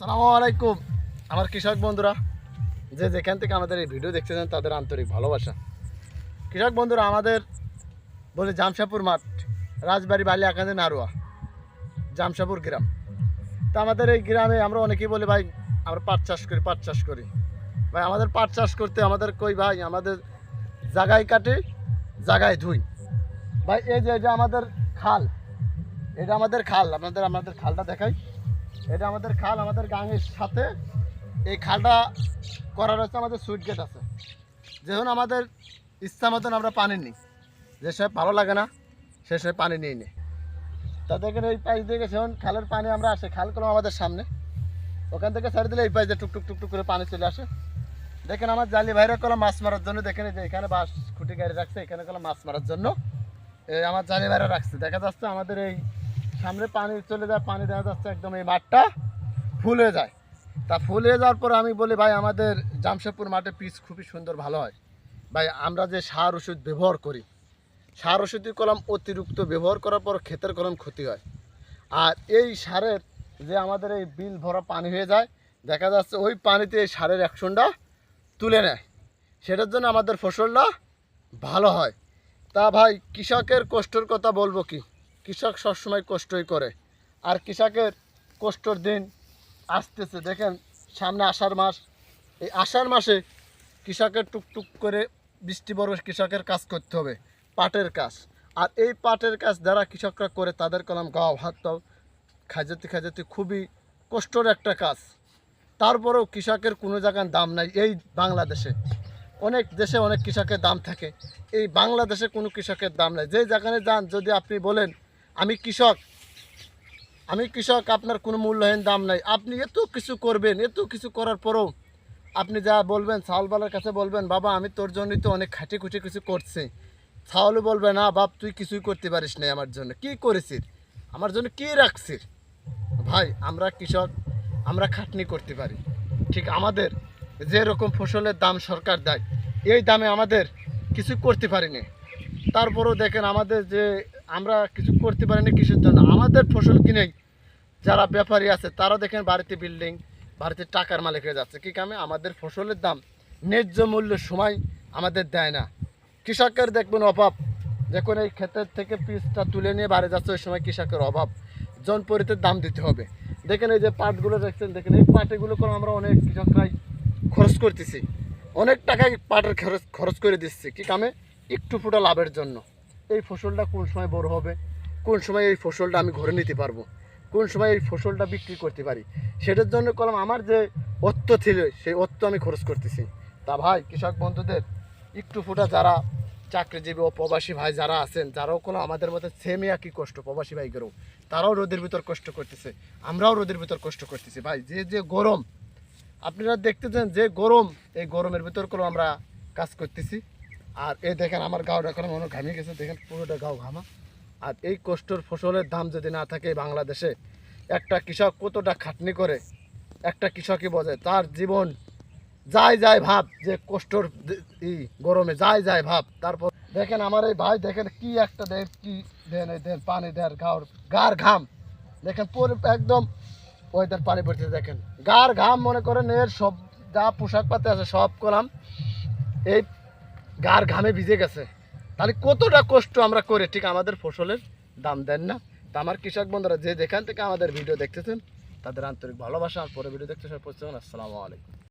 সালামু আমার কৃষক বন্ধুরা, যে যেখান থেকে আমাদের এই ভিডিও দেখতেছেন, তাদের আন্তরিক ভালোবাসা। কৃষক বন্ধুরা, আমাদের বলে জামশাপুর মাঠ, রাজবাড়ি বালি আকান্দি নারুয়া জামশাপুর গ্রাম। তা আমাদের এই গ্রামে আমরা অনেকেই বলি, ভাই, আমরা পাট চাষ করি, পাট চাষ করি। ভাই, আমাদের পাট চাষ করতে আমাদের কই ভাই? আমাদের জাগায় কাটে, জাগায় ধুই। ভাই, এই যে এটা আমাদের খাল, এটা আমাদের খাল। আপনাদের আমাদের খালটা দেখাই। এটা আমাদের খাল, আমাদের গাঙের সাথে এই খালটা করার হচ্ছে আমাদের সুইট গেট আছে। যেমন আমাদের ইচ্ছা মতন আমরা পানি নিই, যে সব ভালো লাগে না, সে সব পানি নিয়ে নিই তা দেখেন এই পাইপ থেকে যখন খালের পানি আমরা আসে, খাল করলাম আমাদের সামনে। ওখান থেকে ছেড়ে দিলে এই পাইপে টুক টুকটুক টুক টুক করে পানি চলে আসে। দেখেন আমার জালি ভাইরা কলম মাছ মারার জন্য, দেখেন যে এখানে বাস খুঁটি গাড়ি রাখছে, এখানে কলম মাছ মারার জন্য। এই আমার জালি ভাইরা রাখছে। দেখা যাচ্ছে আমাদের এই সামনে পানি চলে যায়, পানি দেখা যাচ্ছে একদম এই মাঠটা ফুল হয়ে যায়। তা ফুল হয়ে যাওয়ার পর আমি বলি, ভাই, আমাদের জামশেদপুর মাঠে পিচ খুবই সুন্দর, ভালো হয়। ভাই, আমরা যে সার ওষুধ ব্যবহার করি, সার ওষুধের কলম অতিরিক্ত ব্যবহার করার পর ক্ষেতের কলম ক্ষতি হয়। আর এই সারের যে আমাদের এই বিল ভরা পানি হয়ে যায়, দেখা যাচ্ছে ওই পানিতে এই সারের অ্যাকশনটা তুলে নেয়। সেটার জন্য আমাদের ফসলটা ভালো হয়। তা ভাই, কৃষকের কষ্টর কথা বলব কি? কৃষক সবসময় কষ্টই করে। আর কৃষকের কষ্টর দিন আসতেছে। দেখেন, সামনে আষাঢ় মাস। এই আষাঢ় মাসে কৃষকের টুকটুক করে বৃষ্টি বড় কৃষকের কাজ করতে হবে, পাটের কাজ। আর এই পাটের কাজ যারা কৃষকরা করে, তাদের কলম গাও ভাত তাও খাজাতে খাজাতে খুবই কষ্টর একটা কাজ। তারপরেও কৃষকের কোনো জায়গার দাম নাই এই বাংলাদেশে। অনেক দেশে অনেক কৃষকের দাম থাকে। এই বাংলাদেশে কোনো কৃষকের দাম নাই। যে যেখানে যান, যদি আপনি বলেন আমি কৃষক। আমি কৃষক, আপনার কোনো মূল্যহীন দাম নাই। আপনি এত কিছু করবেন, এত কিছু করার পরেও আপনি যা বলবেন চাউলবালার কাছে বলবেন, বাবা, আমি তোর জন্যই তো অনেক খাটি খুঁটি কিছু করছি। চাউলও বলবে, না, বাপ, তুই কিছুই করতে পারিস না আমার জন্য। কি করেছিস? আমার জন্য কি রাখছিস? ভাই, আমরা কৃষক, আমরা খাটনি করতে পারি। ঠিক আমাদের যে রকম ফসলের দাম সরকার দেয়, এই দামে আমাদের কিছু করতে পারিনি। তারপরেও দেখেন আমাদের যে আমরা কিছু করতে পারিনি কৃষির জন্য। আমাদের ফসল কিনে যারা ব্যাপারী আছে, তারা দেখেন বাড়িতে বিল্ডিং বাড়িতে টাকার মালিক হয়ে যাচ্ছে। কি কামে আমাদের ফসলের দাম ন্যায্য মূল্যের সময় আমাদের দেয় না। কৃষকের দেখবেন অভাব। যখন এই ক্ষেতের থেকে পিসটা তুলে নিয়ে বাড়ি যাচ্ছে, ওই সময় কৃষকের অভাব। জনপরিতের দাম দিতে হবে। দেখেন এই যে পাটগুলো দেখছেন, দেখেন এই পাটেগুলো করে আমরা অনেক কৃষকরাই খরচ করতেছি। অনেক টাকা পাটের খরচ খরচ করে দিচ্ছি। কি কামে একটু ফুটা লাভের জন্য। এই ফসলটা কোন সময় বড় হবে? কোন সময় এই ফসলটা আমি ঘরে নিতে পারব? কোন সময় এই ফসলটা বিক্রি করতে পারি? সেটার জন্য কলম আমার যে অর্থ ছিল, সেই অর্থ আমি খরচ করতেছি। তা ভাই, কৃষক বন্ধুদের, একটু ফুটা যারা চাকরিজীবী ও প্রবাসী ভাই যারা আছেন, যারাও কোনো আমাদের মধ্যে সেমই একই কষ্ট, প্রবাসী ভাইদেরও। তারাও রোদের ভিতর কষ্ট করতেছে। আমরাও রোদের ভিতর কষ্ট করতেছি। ভাই, যে যে গরম, আপনারা দেখতেছেন যে গরম, এই গরমের ভিতর করে আমরা কাজ করতেছি। আর এই দেখেন আমার গাওটা এখন মনে ঘামিয়ে গেছে। দেখেন পুরোটা গাও ঘামা। আর এই কষ্টর ফসলের দাম যদি না থাকে বাংলাদেশে, একটা কৃষক কতটা খাটনি করে, একটা কৃষকই বোঝে। তার জীবন যায় যায় ভাব, যে কষ্টর ই, গরমে যায় যায় ভাব। তারপর দেখেন আমার এই ভাই, দেখেন কি একটা দেন, কি দেন এই দেন, পানি দেন, গাওর, গার ঘাম। দেখেন পুরো একদম ওই দেন পানি পড়তে দেখেন। গার ঘাম মনে করেন, এর সব যা পোশাক পাতে আছে, সব কলাম। এই গার ঘামে ভিজে গেছে। তাহলে কতটা কষ্ট আমরা করে ঠিক আমাদের ফসলের দাম দেন না? তা আমার কৃষক বন্ধুরা, যে যেখান থেকে আমাদের ভিডিও দেখতেছেন, তাদের আন্তরিক ভালোবাসা আর পরে ভিডিও দেখতে সব আসসালামু আলাইকুম।